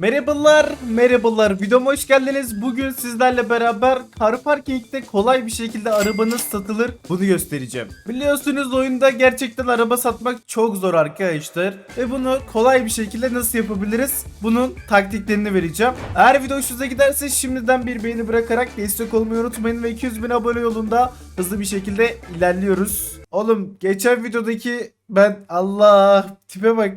Merhabalar, merhabalar. Videoma hoş geldiniz. Bugün sizlerle beraber Car Parking'de kolay bir şekilde arabanız satılır. Bunu göstereceğim. Biliyorsunuz oyunda gerçekten araba satmak çok zor arkadaşlar. Ve bunu kolay bir şekilde nasıl yapabiliriz? Bunun taktiklerini vereceğim. Eğer video hoşunuza giderse şimdiden bir beğeni bırakarak destek olmayı unutmayın ve 200 bin abone yolunda hızlı bir şekilde ilerliyoruz. Oğlum geçen videodaki ben Allah tipe bak.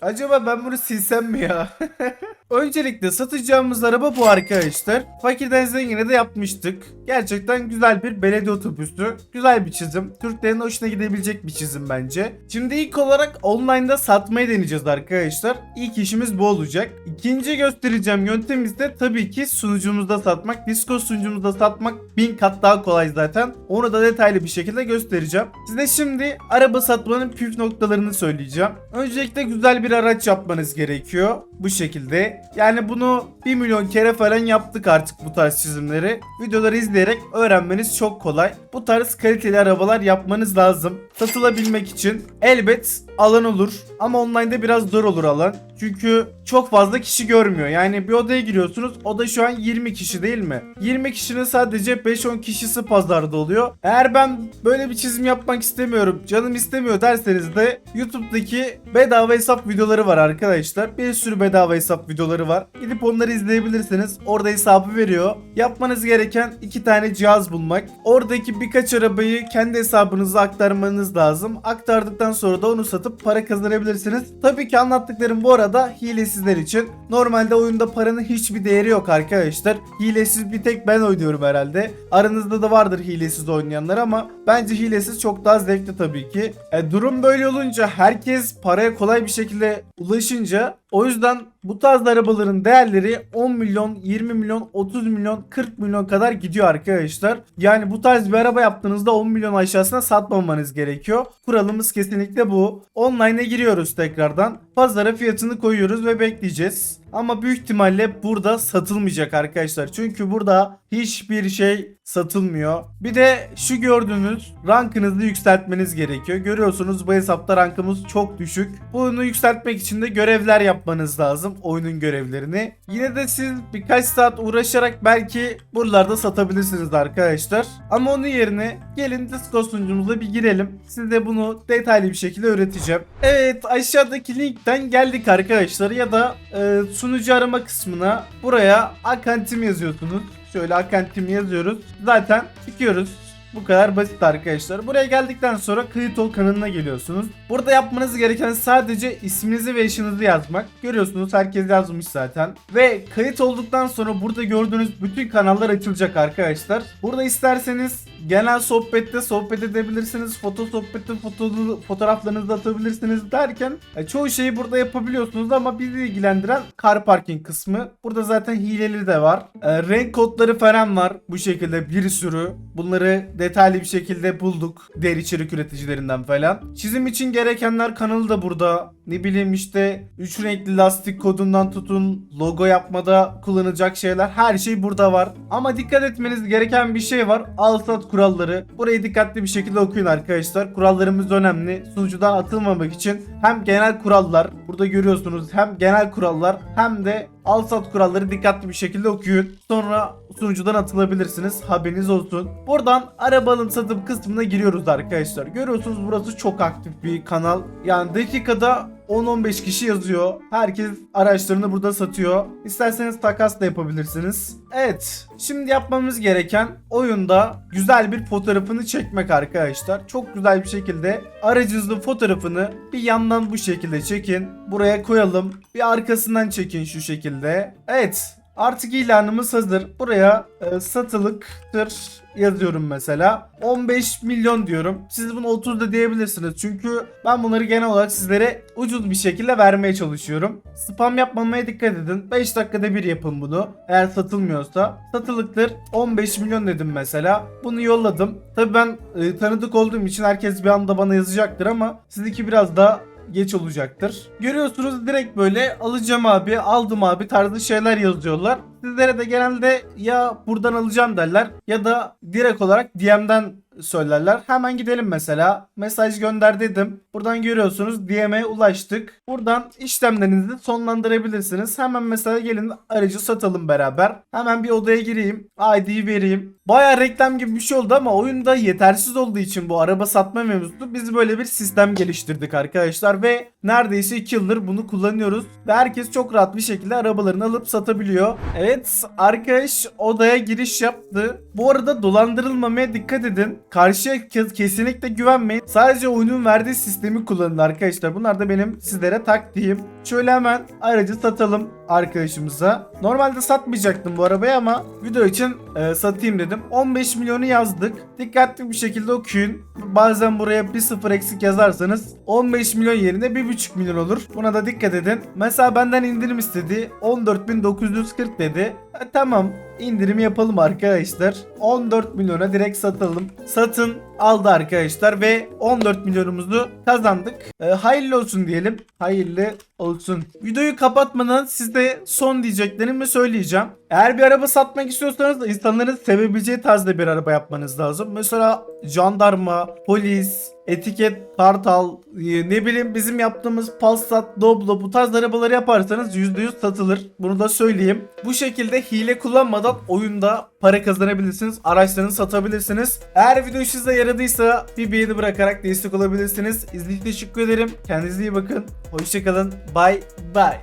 Acaba ben bunu silsem mi ya? Öncelikle satacağımız araba bu arkadaşlar. Fakirden zengine de yapmıştık. Gerçekten güzel bir belediye otobüsü. Güzel bir çizim. Türklerin hoşuna gidebilecek bir çizim bence. Şimdi ilk olarak online'da satmayı deneyeceğiz arkadaşlar. İlk işimiz bu olacak. İkinci göstereceğim yöntem ise tabii ki sunucumuzda satmak. Discord sunucumuzda satmak bin kat daha kolay zaten. Onu da detaylı bir şekilde göstereceğim. Size şimdi araba satmanın püf noktalarını söyleyeceğim. Öncelikle güzel bir araç yapmanız gerekiyor. Bu şekilde. Yani bunu 1 milyon kere falan yaptık artık bu tarz çizimleri. Videoları izleyerek öğrenmeniz çok kolay. Bu tarz kaliteli arabalar yapmanız lazım. Satılabilmek için elbet alan olur. Ama online'da biraz zor olur alan. Çünkü çok fazla kişi görmüyor. Yani bir odaya giriyorsunuz. Oda şu an 20 kişi değil mi? 20 kişinin sadece 5-10 kişisi pazarda oluyor. Eğer ben böyle bir çizim yapmak istemiyorum, canım istemiyor derseniz de YouTube'daki bedava hesap videoları var arkadaşlar. Bir sürü bedava hesap videoları var. Gidip onları izleyebilirsiniz. Orada hesabı veriyor. Yapmanız gereken iki tane cihaz bulmak. Oradaki birkaç arabayı kendi hesabınıza aktarmanız lazım. Aktardıktan sonra da onu satıp para kazanabilirsiniz. Tabii ki anlattıklarım bu arada hilesizler için. Normalde oyunda paranın hiçbir değeri yok arkadaşlar. Hilesiz bir tek ben oynuyorum herhalde. Aranızda da vardır hilesiz oynayanlar ama bence hilesiz çok daha zevkli tabii ki. E, durum böyle olunca herkes paraya kolay bir şekilde ulaşınca o yüzden bu tarz arabaların değerleri 10 milyon, 20 milyon, 30 milyon, 40 milyon kadar gidiyor arkadaşlar. Yani bu tarz bir araba yaptığınızda 10 milyon aşağısına satmamanız gerekiyor. Kuralımız kesinlikle bu. Online'e giriyoruz tekrardan. Pazara fiyatını koyuyoruz ve bekleyeceğiz. Ama büyük ihtimalle burada satılmayacak arkadaşlar. Çünkü burada hiçbir şey satılmıyor. Bir de şu gördüğünüz rankınızı yükseltmeniz gerekiyor. Görüyorsunuz bu hesapta rankımız çok düşük. Bunu yükseltmek için de görevler yapmanız lazım. Oyunun görevlerini. Yine de siz birkaç saat uğraşarak belki buralarda satabilirsiniz arkadaşlar. Ama onun yerine gelin Discord sunucumuza bir girelim. Size bunu detaylı bir şekilde öğreteceğim. Evet aşağıdaki linkten geldik arkadaşlar ya da e, sunucu arama kısmına buraya Akantim yazıyorsunuz. Şöyle Akantim yazıyoruz. Zaten çıkıyoruz. Bu kadar basit arkadaşlar. Buraya geldikten sonra kayıt ol kanalına geliyorsunuz. Burada yapmanız gereken sadece isminizi ve yaşınızı yazmak. Görüyorsunuz herkes yazmış zaten. Ve kayıt olduktan sonra burada gördüğünüz bütün kanallar açılacak arkadaşlar. Burada isterseniz genel sohbette sohbet edebilirsiniz. Foto sohbette foto, fotoğraflarınızı atabilirsiniz derken e, çoğu şeyi burada yapabiliyorsunuz ama bizi ilgilendiren car parking kısmı. Burada zaten hileli de var. E, renk kodları falan var bu şekilde bir sürü. Bunları detaylı bir şekilde bulduk. Deri içerik üreticilerinden falan. Çizim için gerekenler kanalı da burada. Ne bileyim işte 3 renkli lastik kodundan tutun logo yapmada kullanılacak şeyler her şey burada var. Ama dikkat etmeniz gereken bir şey var. Al sat kuralları. Burayı dikkatli bir şekilde okuyun arkadaşlar. Kurallarımız önemli. Sunucudan atılmamak için hem genel kurallar burada görüyorsunuz hem genel kurallar hem de al sat kuralları dikkatli bir şekilde okuyun. Sonra sunucudan atılabilirsiniz. Haberiniz olsun. Buradan araba alım satım kısmına giriyoruz arkadaşlar. Görüyorsunuz burası çok aktif bir kanal. Yani dakikada 10-15 kişi yazıyor. Herkes araçlarını burada satıyor. İsterseniz takas da yapabilirsiniz. Evet. Şimdi yapmamız gereken oyunda güzel bir fotoğrafını çekmek arkadaşlar. Çok güzel bir şekilde aracınızın fotoğrafını bir yandan bu şekilde çekin. Buraya koyalım. Bir arkasından çekin şu şekilde. Evet. Artık ilanımız hazır. Buraya e, satılıktır yazıyorum mesela. 15 milyon diyorum. Siz bunu 30 da diyebilirsiniz. Çünkü ben bunları genel olarak sizlere ucuz bir şekilde vermeye çalışıyorum. Spam yapmamaya dikkat edin. 5 dakikada bir yapın bunu. Eğer satılmıyorsa. Satılıktır. 15 milyon dedim mesela. Bunu yolladım. Tabii ben e, tanıdık olduğum için herkes bir anda bana yazacaktır ama sizinki biraz daha geç olacaktır. Görüyorsunuz direkt böyle alacağım abi, aldım abi tarzı şeyler yazıyorlar. Sizlere de genelde ya buradan alacağım derler ya da direkt olarak DM'den söylerler. Hemen gidelim mesela. Mesaj gönder dedim. Buradan görüyorsunuz DM'e ulaştık. Buradan işlemlerinizi sonlandırabilirsiniz. Hemen mesela gelin aracı satalım beraber. Hemen bir odaya gireyim. ID'yi vereyim. Baya reklam gibi bir şey oldu ama oyunda yetersiz olduğu için bu araba satma mevzusu biz böyle bir sistem geliştirdik arkadaşlar ve neredeyse 2 yıldır bunu kullanıyoruz ve herkes çok rahat bir şekilde arabalarını alıp satabiliyor. Evet arkadaş odaya giriş yaptı. Bu arada dolandırılmamaya dikkat edin. Karşıya ke- kesinlikle güvenmeyin. Sadece oyunun verdiği sistemi kullanın arkadaşlar. Bunlar da benim sizlere taktiğim. Şöyle hemen aracı satalım arkadaşımıza. Normalde satmayacaktım bu arabayı ama video için e, satayım dedim. 15 milyonu yazdık. Dikkatli bir şekilde okuyun. Bazen buraya bir sıfır eksik yazarsanız 15 milyon yerine 1,5 milyon olur. Buna da dikkat edin. Mesela benden indirim istedi. 14.940 dedi. E, tamam indirim yapalım arkadaşlar. 14 milyona direkt satalım. Satın aldı arkadaşlar ve 14 milyonumuzu kazandık. E, hayırlı olsun diyelim. Hayırlı olsun. Videoyu kapatmadan size son diyeceklerimi söyleyeceğim. Eğer bir araba satmak istiyorsanız insanların sevebileceği tarzda bir araba yapmanız lazım. Mesela jandarma, polis, etiket, kartal, e, ne bileyim bizim yaptığımız Passat, Doblo bu tarz arabaları yaparsanız %100 satılır. Bunu da söyleyeyim. Bu şekilde hile kullanmadan oyunda para kazanabilirsiniz. Araçlarını satabilirsiniz. Eğer video size yaradıysa bir beğeni bırakarak destek olabilirsiniz. İzlediğiniz için teşekkür ederim. Kendinize iyi bakın. Hoşçakalın. Bye bye.